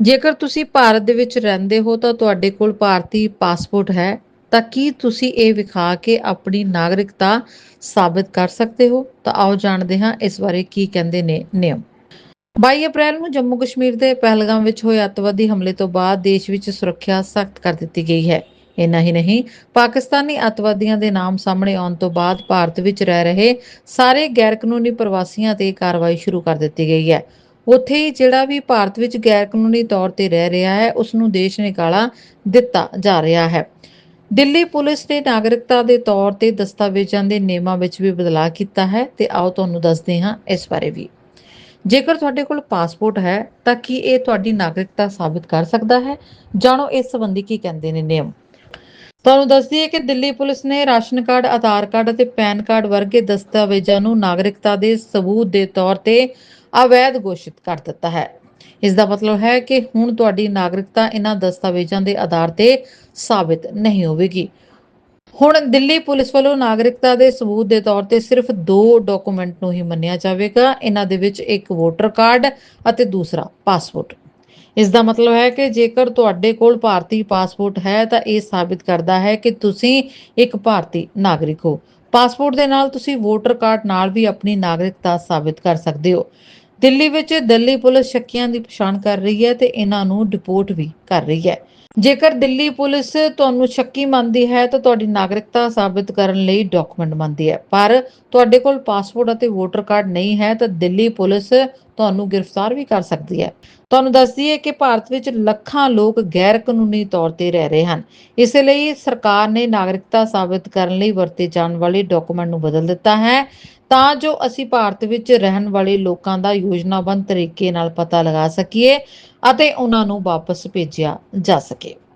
ਜੇਕਰ ਤੁਸੀਂ ਭਾਰਤ ਦੇ ਵਿੱਚ ਰਹਿੰਦੇ ਹੋ ਤਾਂ ਤੁਹਾਡੇ ਕੋਲ ਭਾਰਤੀ ਪਾਸਪੋਰਟ ਹੈ, ਤਾਂ ਕੀ ਤੁਸੀਂ ਇਹ ਵਿਖਾ ਕੇ ਆਪਣੀ ਨਾਗਰਿਕਤਾ ਸਾਬਤ ਕਰ ਸਕਦੇ ਹੋ? ਤਾਂ ਆਓ ਜਾਣਦੇ ਹਾਂ ਇਸ ਬਾਰੇ ਕੀ ਕਹਿੰਦੇ ਨੇ ਨਿਯਮ। 22 ਅਪ੍ਰੈਲ ਨੂੰ ਜੰਮੂ ਕਸ਼ਮੀਰ ਦੇ ਪਹਿਲਗਾਮ ਵਿੱਚ ਹੋਏ ਅੱਤਵਾਦੀ ਹਮਲੇ ਤੋਂ ਬਾਅਦ ਦੇਸ਼ ਵਿੱਚ ਸੁਰੱਖਿਆ ਸਖਤ ਕਰ ਦਿੱਤੀ ਗਈ ਹੈ। ਇੰਨਾ ਹੀ ਨਹੀਂ, ਪਾਕਿਸਤਾਨੀ ਅੱਤਵਾਦੀਆਂ ਦੇ ਨਾਮ ਸਾਹਮਣੇ ਆਉਣ ਤੋਂ ਬਾਅਦ ਭਾਰਤ ਵਿੱਚ ਰਹਿ ਰਹੇ ਸਾਰੇ ਗੈਰ ਕਾਨੂੰਨੀ ਪ੍ਰਵਾਸੀਆਂ ਤੇ ਕਾਰਵਾਈ ਸ਼ੁਰੂ ਕਰ ਦਿੱਤੀ ਗਈ ਹੈ। ਉੱਥੇ ਹੀ ਜਿਹੜਾ ਵੀ ਭਾਰਤ ਵਿੱਚ ਗੈਰ ਕਾਨੂੰਨੀ ਤੌਰ ਤੇ ਰਹਿ ਰਿਹਾ ਹੈ ਉਸ ਨੂੰ ਦੇਸ਼ ਨਿਕਾਲਾ ਦਿੱਤਾ ਜਾ ਰਿਹਾ ਹੈ। ਦਿੱਲੀ ਪੁਲਿਸ ਨੇ ਨਾਗਰਿਕਤਾ ਦੇ ਤੌਰ ਤੇ ਦਸਤਾਵੇਜ਼ਾਂ ਦੇ ਨਿਯਮਾਂ ਵਿੱਚ ਵੀ ਬਦਲਾਅ ਕੀਤਾ ਹੈ ਤੇ ਆਓ ਤੁਹਾਨੂੰ ਦੱਸਦੇ ਹਾਂ ਇਸ ਬਾਰੇ ਵੀ। ਜੇਕਰ ਤੁਹਾਡੇ ਕੋਲ ਪਾਸਪੋਰਟ ਹੈ, ਤਾਂ ਕੀ ਇਹ ਤੁਹਾਡੀ ਨਾਗਰਿਕਤਾ ਸਾਬਤ ਕਰ ਸਕਦਾ ਹੈ? ਜਾਣੋ ਇਸ ਸੰਬੰਧੀ ਕੀ ਕਹਿੰਦੇ ਨੇ ਨਿਯਮ। ਤੁਹਾਨੂੰ ਦੱਸ ਦਈਏ ਕਿ ਦਿੱਲੀ ਪੁਲਿਸ ਨੇ ਰਾਸ਼ਨ ਕਾਰਡ, ਆਧਾਰ ਕਾਰਡ ਅਤੇ ਪੈਨ ਕਾਰਡ ਵਰਗੇ ਦਸਤਾਵੇਜ਼ਾਂ ਨੂੰ ਨਾਗਰਿਕਤਾ ਦੇ ਸਬੂਤ ਦੇ ਤੌਰ ਤੇ ਅਵੈਧ ਘੋਸ਼ਿਤ ਕਰ ਦਿੱਤਾ ਹੈ। ਇਸ ਦਾ ਮਤਲਬ ਹੈ ਕਿ ਹੁਣ ਤੁਹਾਡੀ ਨਾਗਰਿਕਤਾ ਇਹਨਾਂ ਦਸਤਾਵੇਜ਼ਾਂ ਦੇ ਆਧਾਰ ਤੇ ਸਾਬਿਤ ਨਹੀਂ ਹੋਵੇਗੀ। ਹੁਣ ਦਿੱਲੀ ਪੁਲਿਸ ਵੱਲੋਂ ਨਾਗਰਿਕਤਾ ਦੇ ਸਬੂਤ ਦੇ ਤੌਰ ਤੇ ਸਿਰਫ ਦੋ ਡਾਕੂਮੈਂਟ ਨੂੰ ਹੀ ਮੰਨਿਆ ਜਾਵੇਗਾ। ਇਹਨਾਂ ਦੇ ਵਿੱਚ ਇੱਕ ਵੋਟਰ ਕਾਰਡ ਅਤੇ ਦੂਸਰਾ ਪਾਸਪੋਰਟ। ਇਸ ਦਾ ਮਤਲਬ ਹੈ ਕਿ ਜੇਕਰ ਤੁਹਾਡੇ ਕੋਲ ਭਾਰਤੀ ਪਾਸਪੋਰਟ ਹੈ ਤਾਂ ਇਹ ਸਾਬਿਤ ਕਰਦਾ ਹੈ ਕਿ ਤੁਸੀਂ ਇੱਕ ਭਾਰਤੀ ਨਾਗਰਿਕ ਹੋ। ਪਾਸਪੋਰਟ ਦੇ ਨਾਲ ਤੁਸੀਂ ਵੋਟਰ ਕਾਰਡ ਨਾਲ ਵੀ ਆਪਣੀ ਨਾਗਰਿਕਤਾ ਸਾਬਿਤ ਕਰ ਸਕਦੇ ਹੋ। ਦਿੱਲੀ ਵਿੱਚ ਦਿੱਲੀ ਪੁਲਿਸ ਸ਼ੱਕੀਆਂ ਦੀ ਪਛਾਣ ਕਰ ਰਹੀ ਹੈ ਤੇ ਇਹਨਾਂ ਨੂੰ ਡਿਪੋਰਟ ਵੀ ਕਰ ਰਹੀ ਹੈ। ਜੇਕਰ ਦਿੱਲੀ ਪੁਲਿਸ ਤੁਹਾਨੂੰ ਸ਼ੱਕੀ ਮੰਨਦੀ ਹੈ ਤਾਂ ਤੁਹਾਡੀ ਨਾਗਰਿਕਤਾ ਸਾਬਿਤ ਕਰਨ ਲਈ ਡਾਕੂਮੈਂਟ ਮੰਗਦੀ ਹੈ। ਪਰ ਤੁਹਾਡੇ ਕੋਲ ਪਾਸਪੋਰਟ ਅਤੇ ਵੋਟਰ ਕਾਰਡ ਨਹੀਂ ਹੈ ਤਾਂ ਦਿੱਲੀ ਪੁਲਿਸ ਤੁਹਾਨੂੰ ਗ੍ਰਿਫਤਾਰ ਵੀ ਕਰ ਸਕਦੀ ਹੈ। ਤੁਹਾਨੂੰ ਦੱਸਦੀ ਹੈ ਕਿ ਭਾਰਤ ਵਿੱਚ ਲੱਖਾਂ ਲੋਕ ਗੈਰ ਕਾਨੂੰਨੀ ਤੌਰ ਤੇ ਰਹਿ ਰਹੇ ਹਨ। ਇਸ ਲਈ ਸਰਕਾਰ ਨੇ ਨਾਗਰਿਕਤਾ ਸਾਬਿਤ ਕਰਨ ਲਈ ਵਰਤੇ ਜਾਣ ਵਾਲੇ ਡਾਕੂਮੈਂਟ ਨੂੰ ਬਦਲ ਦਿੱਤਾ ਹੈ। ਤਾਂ ਜੋ ਅਸੀਂ ਭਾਰਤ ਵਿੱਚ ਰਹਿਣ ਵਾਲੇ ਲੋਕਾਂ ਦਾ ਯੋਜਨਾਬੰਦ ਤਰੀਕੇ ਨਾਲ ਪਤਾ ਲਗਾ ਸਕੀਏ ਅਤੇ ਉਹਨਾਂ ਨੂੰ ਵਾਪਸ ਭੇਜਿਆ ਜਾ ਸਕੇ।